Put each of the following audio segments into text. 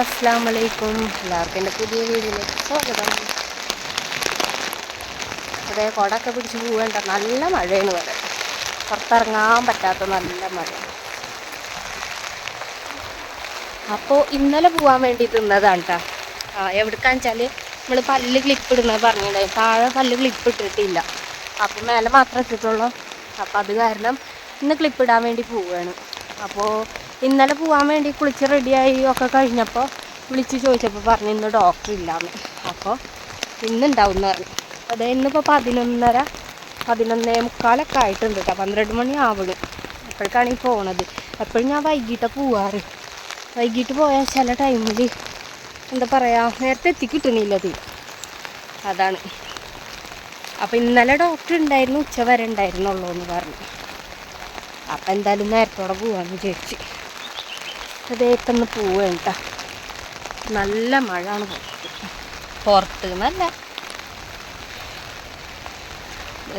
അസ്സാം എല്ലാവർക്കും എന്റെ പുതിയ വീഡിയോയിലേക്ക് സ്വാഗതം. അതെ കുടൊക്കെ പിടിച്ച് പോവേണ്ട നല്ല മഴയെന്ന് പറയാം പുറത്തിറങ്ങാൻ പറ്റാത്ത നല്ല മഴ. അപ്പോൾ ഇന്നലെ പോകാൻ വേണ്ടി തിന്നതാണ് കേട്ടോ. ആ എവിടേക്കാന്ന് വെച്ചാൽ നമ്മൾ പല്ല് ക്ലിപ്പ് ഇടുന്നത് പറഞ്ഞിട്ടുണ്ടായി താഴെ പല്ല് ക്ലിപ്പ് ഇട്ടിട്ടില്ല. അപ്പം മേലെ മാത്രമേ ഇട്ടിട്ടുള്ളൂ. അപ്പോൾ അത് കാരണം ഇന്ന് ക്ലിപ്പ് ഇടാൻ വേണ്ടി പോവുകയാണ്. അപ്പോൾ ഇന്നലെ പോകാൻ വേണ്ടി കുളിച്ച് റെഡിയായി ഒക്കെ കഴിഞ്ഞപ്പോൾ വിളിച്ച് ചോദിച്ചപ്പോൾ പറഞ്ഞു ഇന്ന് ഡോക്ടർ ഇല്ലാന്ന്. അപ്പോൾ ഇന്നുണ്ടാവും എന്ന് പറഞ്ഞു. അതെ ഇന്നിപ്പോൾ പതിനൊന്നര പതിനൊന്നേ മുക്കാലൊക്കെ ആയിട്ടുണ്ട് കേട്ടോ പന്ത്രണ്ട് മണി ആവുള്ളു അപ്പോഴേക്കാണ് ഈ പോണത്. എപ്പോഴും ഞാൻ വൈകിട്ടാണ് പോവാറ്. വൈകിട്ട് പോയാൽ ചില ടൈമിൽ എന്താ പറയുക നേരത്തെ എത്തിക്കിട്ടണില്ല തീ അതാണ്. അപ്പോൾ ഇന്നലെ ഡോക്ടർ ഉണ്ടായിരുന്നു ഉച്ച വരെ ഉണ്ടായിരുന്നുള്ളൂ എന്ന് പറഞ്ഞു. അപ്പം എന്തായാലും നേരത്തോടെ പോവാന്ന് വിചാരിച്ച്. അതേക്കൊന്ന് പോവുകയാണ് കേട്ടോ. നല്ല മഴയാണ് പുറത്ത്. പുറത്ത് നല്ല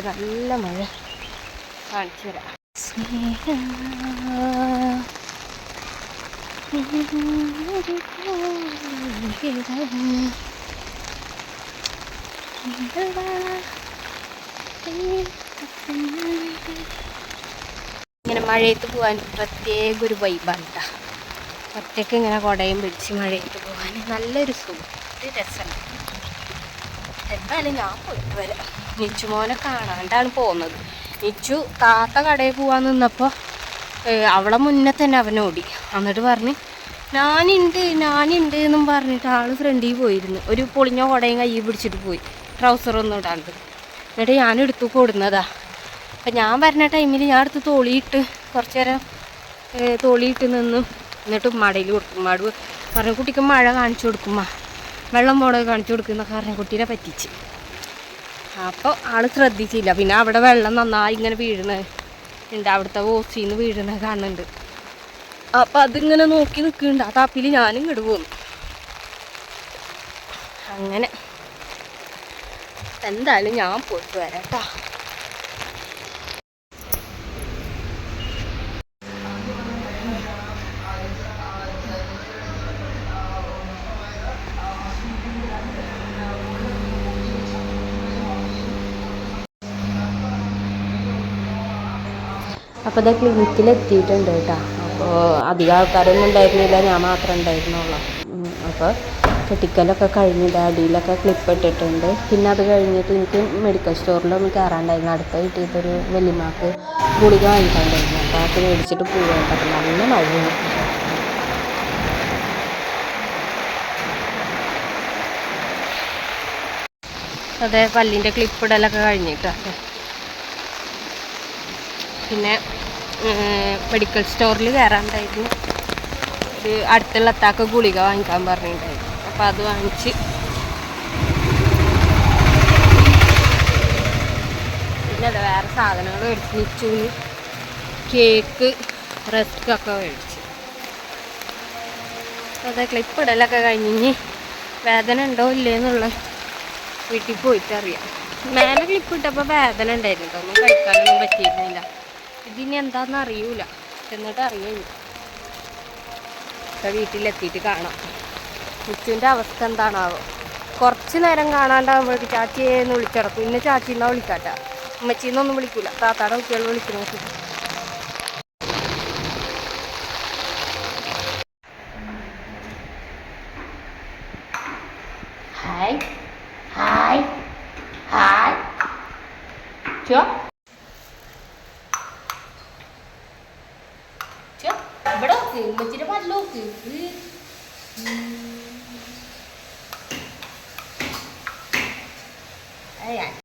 നല്ല മഴ. കാണിച്ചു തരാം. സ്നേഹ ഇങ്ങനെ മഴയത്ത് പോകാൻ പ്രത്യേക ഒരു വൈബാണ് കേട്ടോ. ഒറ്റയ്ക്ക് ഇങ്ങനെ കുടയും പിടിച്ച് മഴയത്ത് പോകാൻ നല്ലൊരു സുഖം. ഒരു എന്തായാലും ഞാൻ പോയിട്ട് വരാം. നിച്ചു മോനെ കാണാണ്ടാണ് പോകുന്നത്. നിച്ചു താത്ത കടയിൽ പോകാൻ നിന്നപ്പോൾ അവളെ മുന്നേ തന്നെ അവനോടി എന്നിട്ട് പറഞ്ഞ് ഞാനുണ്ട് ഞാനുണ്ട് എന്നും പറഞ്ഞിട്ട് ആൾ ഫ്രണ്ടിൽ പോയിരുന്നു. ഒരു പൊളിഞ്ഞ കുടയും കൈ പിടിച്ചിട്ട് പോയി. ട്രൗസറൊന്നും ഇടാണ്ട്. എന്നിട്ട് ഞാൻ എടുത്തു കൊടുന്നതാ. അപ്പം ഞാൻ വരുന്ന ടൈമിൽ ഞാൻ എടുത്ത് തോളിയിട്ട് കുറച്ച് നേരം തോളിയിട്ട് നിന്ന്. എന്നിട്ട് മടയിൽ കൊടുക്കും. മടു പറഞ്ഞു കുട്ടിക്ക് മഴ കാണിച്ചു കൊടുക്കുമ്മ. വെള്ളം പോണത് കാണിച്ചു കൊടുക്കുന്ന കാരണം കുട്ടീനെ പറ്റിച്ച്. അപ്പോൾ ആൾ ശ്രദ്ധിച്ചില്ല. പിന്നെ അവിടെ വെള്ളം നന്നായി ഇങ്ങനെ വീഴണ ഉണ്ട് അവിടുത്തെ ഓസിന്ന് വീഴണ കാണുന്നുണ്ട്. അപ്പം അതിങ്ങനെ നോക്കി നിൽക്കുന്നുണ്ട് ആ താപ്പിൽ ഞാനും ഇങ്ങോട്ട് പോന്നു. അങ്ങനെ. എന്തായാലും ഞാൻ പോയിട്ട് വരാം കേട്ടോ അപ്പോൾ ഇതാ ക്ലിനിക്കിൽ എത്തിയിട്ടുണ്ട് കേട്ടോ. അപ്പോൾ അധികം ആൾക്കാരൊന്നും ഉണ്ടായിരുന്നില്ല ഞാൻ മാത്രമേ ഉണ്ടായിരുന്നുള്ളൂ. അപ്പോൾ കെട്ടിക്കലൊക്കെ കഴിഞ്ഞിട്ട് അടിയിലൊക്കെ ക്ലിപ്പ് ഇട്ടിട്ടുണ്ട്. പിന്നെ അത് കഴിഞ്ഞിട്ട് എനിക്ക് മെഡിക്കൽ സ്റ്റോറിലൊന്ന് കയറാണ്ടായിരുന്നു. അടുത്ത കിട്ടിയിട്ടൊരു വലിയമാക്ക് ഗുളിക വാങ്ങിക്കാണ്ടായിരുന്നു. അപ്പോൾ അത് മേടിച്ചിട്ട് പോവാം അപ്പോൾ നല്ല മഴയാണ്. അതെ പല്ലിന്റെ ക്ലിപ്പ് ഇടലൊക്കെ കഴിഞ്ഞിട്ടാണ് പിന്നെ മെഡിക്കൽ സ്റ്റോറിൽ കയറാണ്ടായിരുന്നു. ഒരു അടുത്തുള്ള അത്താക്ക് ഗുളിക വാങ്ങിക്കാൻ പറഞ്ഞിട്ടുണ്ടായിരുന്നു. അപ്പോൾ അത് വാങ്ങിച്ച് പിന്നെ അതെ വേറെ സാധനങ്ങൾ മേടിച്ച്. നിച്ചുവിന് കേക്ക് റസ്ക് ഒക്കെ മേടിച്ച്. അതെ ക്ലിപ്പ് ഇടലൊക്കെ കഴിഞ്ഞ് വേദന ഉണ്ടോ ഇല്ലേ എന്നുള്ള വീട്ടിൽ പോയിട്ട് അറിയാം മേലെ ക്ലിപ്പ് ഇട്ടപ്പോൾ വേദന ഉണ്ടായിരുന്നു ഒന്നും കഴിക്കാനൊന്നും പറ്റിയിരുന്നില്ല. ഇതിനി എന്താണെന്ന് അറിയൂല. എന്നിട്ട് അറിയുള്ളൂ ഇപ്പം വീട്ടിലെത്തിയിട്ട് കാണാം. മുച്ചുവിന്റെ അവസ്ഥ എന്താണാവോ. കുറച്ച് നേരം കാണാണ്ടാകുമ്പോഴേക്ക് ചാച്ചിയെന്ന് വിളിച്ചിടക്കും. ഇന്ന് ചാച്ചിന്നാ വിളിക്കാട്ട? ഉമ്മച്ചീന്നൊന്നും വിളിക്കൂല. താത്താടെ കുട്ടികൾ വിളിക്കുന്നു ഹായ് ഹായ് ഹായ് ചോ. ചോ ഇവിടെ നോക്ക് ഉമ്മച്ചിയുടെ പല്ല് നോക്ക്